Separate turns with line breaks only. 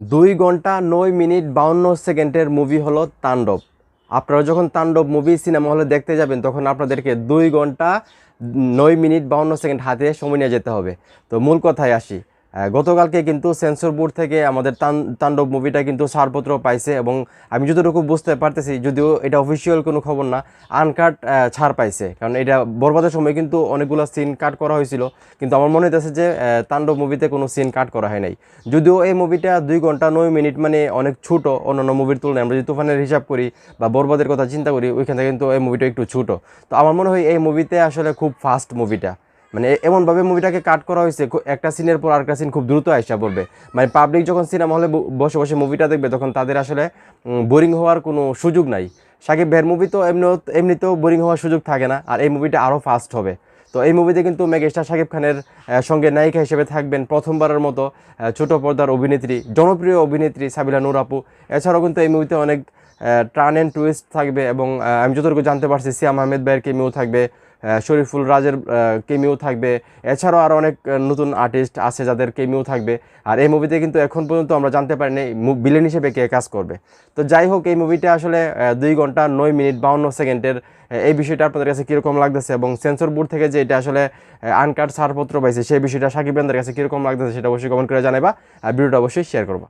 দুই ঘণ্টা নয় মিনিট বাউন্ন সেকেন্ডের মুভি হলো তাণ্ডব। আপনারা যখন তাণ্ডব মুভি সিনেমা হলে দেখতে যাবেন, তখন আপনাদেরকে দুই ঘণ্টা নয় মিনিট বাউন্ন সেকেন্ড হাতে সময় নিয়ে যেতে হবে। তো মূল কথায় আসি। গতকালকে কিন্তু সেন্সর বোর্ড থেকে আমাদের তাণ্ডব মুভিটা কিন্তু ছাড়পত্র পাইছে এবং আমি যতটুকু বুঝতে পারতেছি, যদিও এটা অফিসিয়াল কোনো খবর না আনকাট ছাড় পাইছে। কারণ এটা বরবাদের সময় কিন্তু অনেকগুলো সিন কাট করা হয়েছিল, কিন্তু আমার মনে হইতেছে যে তাণ্ডব মুভিতে কোনো সিন কাট করা হয় নাই। যদিও এই মুভিটা দুই ঘণ্টা নয় মিনিট মানে অনেক ছোট অন্যান্য মুভির তুলনায়। আমরা যদি তুফানের হিসাব করি বা বরবাদের কথা চিন্তা করি, ওইখান কিন্তু এই মুভিটা একটু ছোটো। তো আমার মনে হয় এই মুভিতে আসলে খুব ফাস্ট মুভিটা। মানে এমনভাবে মুভিটাকে কাট করা হয়েছে একটা সিনের পর আরেকটা সিন খুব দ্রুত আসা পড়বে। মানে পাবলিক যখন সিনেমা হলে বসে বসে মুভিটা দেখবে, তখন তাদের আসলে বোরিং হওয়ার কোনো সুযোগ নাই। সাকিব ভাইয়ের মুভি তো এমনি এমনিতেও বোরিং হওয়ার সুযোগ থাকে না, আর এই মুভিটা আরও ফাস্ট হবে। তো এই মুভিতে কিন্তু মেগাস্টার শাকিব খানের সঙ্গে নায়িকা হিসেবে থাকবেন প্রথমবারের মতো ছোট পর্দার অভিনেত্রী, জনপ্রিয় অভিনেত্রী সাবিলা নূর আপু। এছাড়াও কিন্তু এই মুভিতে অনেক টার্ন অ্যান্ড টুইস্ট থাকবে এবং আমি যতটুকু জানতে পারছি, সিয়াম আহমেদ ভাইয়ের কেমিও থাকবে। শরীফুল রাজের কেমিও থাকবে। এছাড়াও আরও অনেক নতুন আর্টিস্ট আছে যাদের কেমিও থাকবে। আর এই মুভিতে কিন্তু এখন পর্যন্ত আমরা জানতে পারিনি বিলেন হিসেবে কে কাজ করবে। তো যাই হোক, এই মুভিটা আসলে দুই ঘণ্টা নয় মিনিট বাউন্ন সেকেন্ডের এই বিষয়টা আপনাদের কাছে কীরকম লাগতেছে এবং সেন্সর বোর্ড থেকে যে এটা আসলে আনকাট ছাড়পত্র পাইছে, সেই বিষয়টা সাকিব কাছে কীরকম লাগতেছে সেটা অবশ্যই কমেন্ট করে জানাবা আর ভিডিওটা অবশ্যই শেয়ার করবা।